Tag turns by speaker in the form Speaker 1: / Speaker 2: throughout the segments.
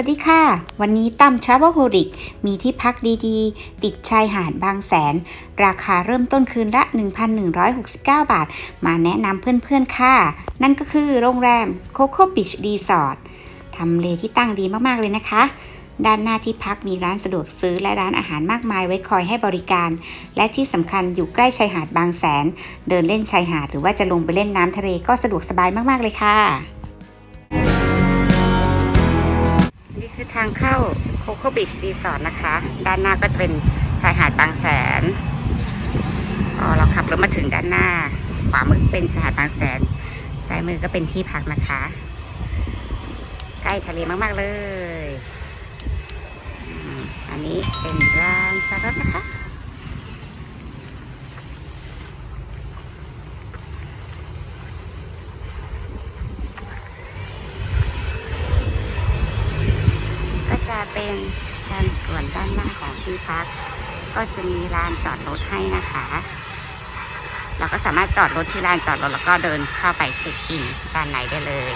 Speaker 1: วัสดีค่ะ วันนี้ตั้ม Travel h o l i c มีที่พักดีๆ ติดชายหาดบางแสน ราคาเริ่มต้นคืนละ 1,169 บาท มาแนะนำเพื่อนๆค่ะ นั่นก็คือโรงแรม Coco Beach Resort ทำเลที่ตั้งดีมากๆเลยนะคะ ด้านหน้าที่พักมีร้านสะดวกซื้อและร้านอาหารมากมายไว้คอยให้บริการ และที่สำคัญอยู่ใกล้ชายหาดบางแสน เดินเล่นชายหาดหรือว่าจะลงไปเล่นน้ำทะเลก็สะดวกสบายมากๆเลยค่ะ คือทางเข้าโคโคบีชดีสอร์ตนะคะ ด้านหน้าก็จะเป็นชายหาดบางแสนพอเราขับรถมาถึงด้านหน้า ขวามือเป็นชายหาดบางแสน ซ้ายมือก็เป็นที่พักนะคะ ใกล้ทะเลมากๆเลย อันนี้เป็นร้านจอดรถนะคะ เป็นด้านสวนด้านหน้าของที่พัก ก็จะมีลานจอดรถให้นะคะ เราก็สามารถจอดรถที่ลานจอดรถแล้วก็เดินเข้าไปเช็คอินด้านในได้เลย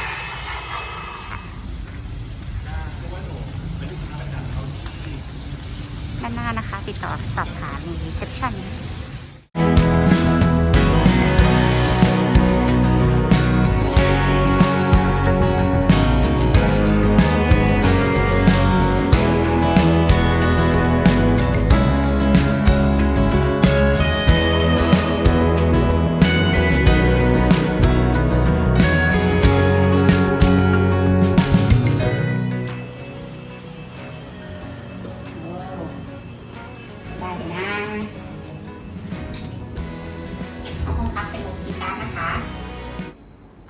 Speaker 1: ด้านหน้านะคะ ติดต่อสอบถามรีเซพชัน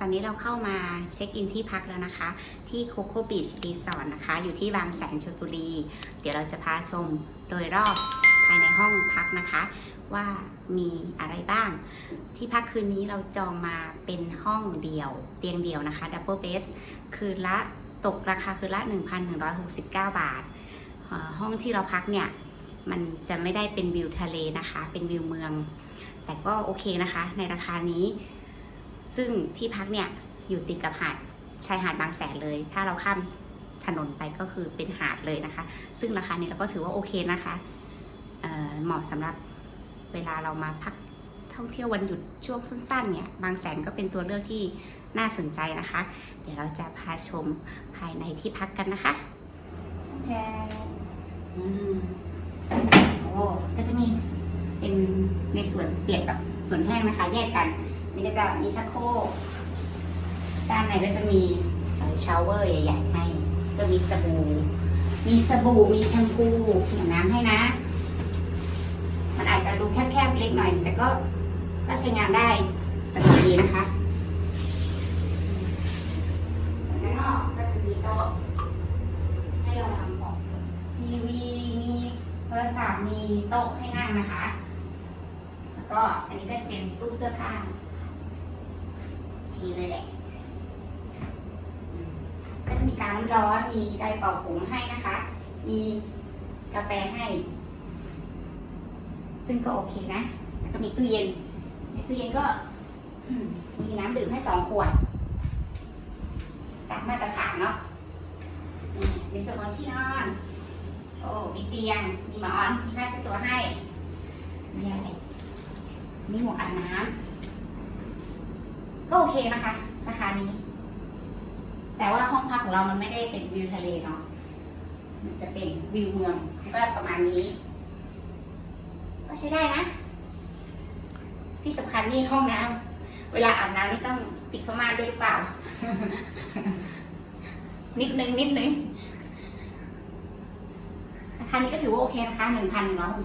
Speaker 1: อนนี้เราเข้ามาเช็คอินที่พักแล้วนะคะ ที่โคโค่บีชรีสอร์ทนะคะ อยู่ที่บางแสนชลบุรี เดี๋ยวเราจะพาชมโดยรอบภายในห้องพักนะคะ ว่ามีอะไรบ้าง ที่พักคืนนี้เราจองมาเป็นห้องเดียว เตียงเดียวนะคะดับเบิลเบสคืนละตกราคาคืนละ 1,169 บาทเอ่อห้องที่เราพักเนี่ย มันจะไม่ได้เป็นวิวทะเลนะคะ เป็นวิวเมือง แต่ก็โอเคนะคะ ในราคานี้ ซึ่งที่พักเนี่ยอยู่ติดกับหาดชายหาดบางแสนเลย ถ้าเราข้ามถนนไปก็คือเป็นหาดเลยนะคะ ซึ่งราคานี้เราก็ถือว่าโอเคนะคะเเหมาะสำหรับเวลาเรามาพักท่องเที่ยววันหยุดช่วงสั้นๆเนี่ยบางแสนก็เป็นตัวเลือกที่น่าสนใจนะคะ เดี๋ยวเราจะพาชมภายในที่พักกันนะคะแพอืมโอ้ก็จะมีเป็นในส่วนเปียกกับส่วนแห้งนะคะ แยกกัน นี่ก็จะมีชักโครกด้านในก็จะมีชาวเวอร์ใหญ่ๆให้ก็มีสบู่ มีสบู่ มีแชมพูมีน้ำให้นะ มันอาจจะดูแคบๆเล็กหน่อย แต่ก็ก็ใช้งานได้สะดวกดีนะคะส่วนข้างนอกก็จะมีโต๊ะให้เราทำของทีวี มีโทรศัพท์ มีโต๊ะให้นั่งนะคะ แล้วก็อันนี้ก็จะเป็นตู้เสื้อผ้าีเลยแหละก็จะมีการน้ำร้อนมีไดร์เป่าผมให้นะคะ มีกาแฟให้ ซึ่งก็โอเคนะแล้วก็มีตู้เย็นในตู้เย็นก็มีน้ำดื่มให้สองขวดตามมาตรฐานเนาะมในส่วนของที่นอน โอ้ มีเตียง มีหมอน มีผ้าเช็ดตัวให้ มีอะไร มีหมวกอาบน้ำ ก็โอเคนะคะ ราคานี้ แต่ว่าห้องพักของเรามันไม่ได้เป็นวิวทะเลเนาะมันจะเป็นวิวเมืองก็ประมาณนี้ ก็ใช้ได้นะ ที่สำคัญนี่ห้องน้ำเวลาอาบน้ำไม่ต้องปิดผ้าม่านด้วยหรือเปล่า นิดนึงนิดนึงราคานี้ก็ถือว่าโอเคนะคะ1,169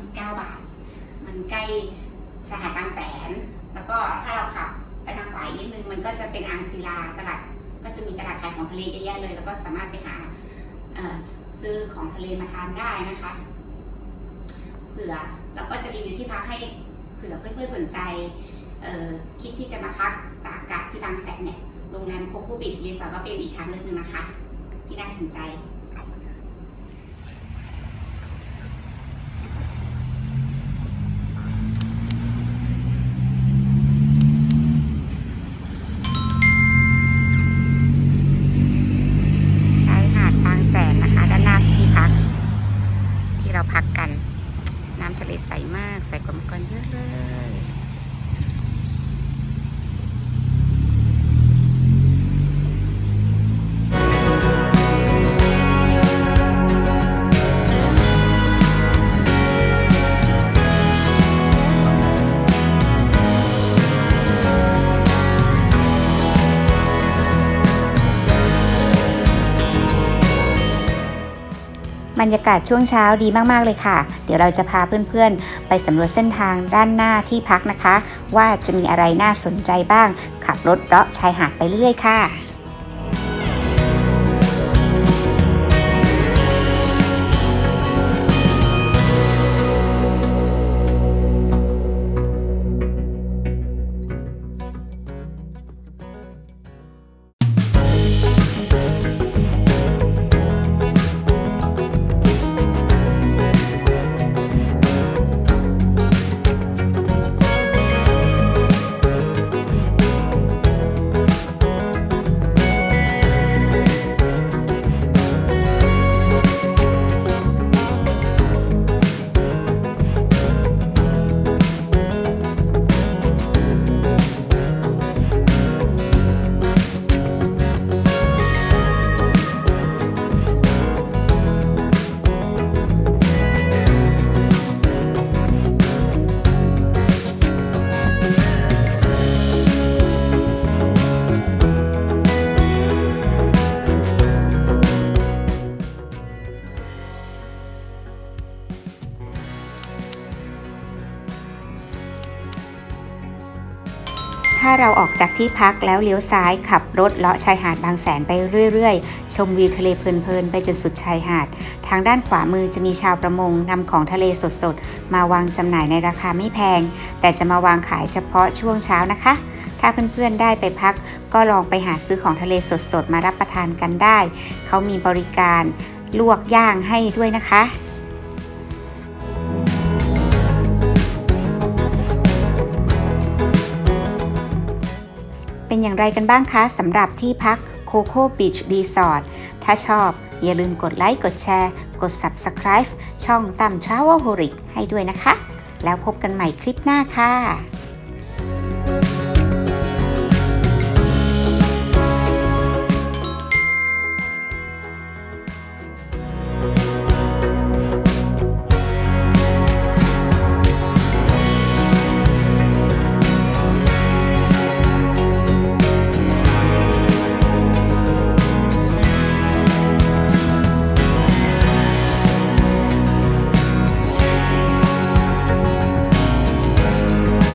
Speaker 1: บเก้าบาท มันใกล้ชาหาดบางแสน แล้วก็ถ้าเราขับ ไปทางขวาอีกนิดนึงมันก็จะเป็นอ่างศิลาตลาดก็จะมีตลาดขายของทะเลเยอะแยะเลย แล้วก็สามารถไปหาซื้อของทะเลมาทานได้นะคะเผื่อเราก็จะรีวิวที่พักให้เผื่อเพื่อนๆสนใจคิดที่จะมาพักตากอากาศที่บางแสนเนี่ยโรงแรมโคค่บีชรีสอร์ทก็เป็นอีกทางเลือกหนึ่งนะคะ ที่น่าสนใจ บรรยากาศช่วงเช้าดีมากๆเลยค่ะ เดี๋ยวเราจะพาเพื่อนๆ ไปสำรวจเส้นทางด้านหน้าที่พักนะคะ ว่าจะมีอะไรน่าสนใจบ้าง ขับรถเลาะชายหาดไปเรื่อยๆค่ะ ถ้าเราออกจากที่พักแล้วเลี้ยวซ้ายขับรถเลาะชายหาดบางแสนไปเรื่อยๆ ชมวิวทะเลเพลินๆ ไปจนสุดชายหาด ทางด้านขวามือจะมีชาวประมงนำของทะเลสดๆ มาวางจำหน่ายในราคาไม่แพง แต่จะมาวางขายเฉพาะช่วงเช้านะคะ ถ้าเพื่อนๆได้ไปพัก ก็ลองไปหาซื้อของทะเลสดๆ มารับประทานกันได้ เขามีบริการลวกย่างให้ด้วยนะคะ เป็นอย่างไรกันบ้างคะสำหรับที่พักโคโค่บีชรีสอร์ทถ้าชอบอย่าลืมกดไลค์กดแชร์ กด Subscribe ช่องตั้ม Travel Horic ให้ด้วยนะคะ แล้วพบกันใหม่คลิปหน้าค่ะ